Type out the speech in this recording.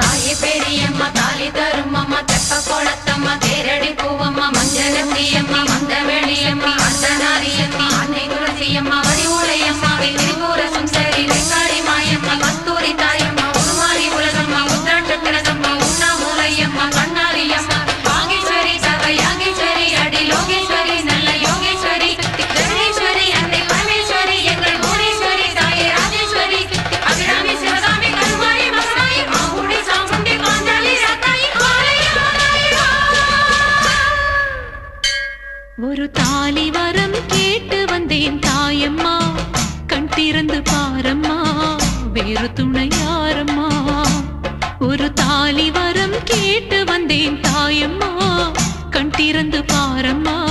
தாயே பெரியம்மா தாலி தருமம்மா தெப்ப குளத்தம்மா தேரடி பூவம்மா மஞ்சளத்தியம்மா மந்த வெளியம்மா அர்த்தநாரியம்மா அன்னை துளசியம்மா வடிவுளையம்மா திரிபுர ஒரு தாலி வரம் கேட்டு வந்தேன் தாயம்மா. கண் திறந்து பாரம்மா வேறு துணை யாரம்மா. ஒரு தாலி வரம் கேட்டு வந்தேன் தாயம்மா. கண் திறந்து பாரம்மா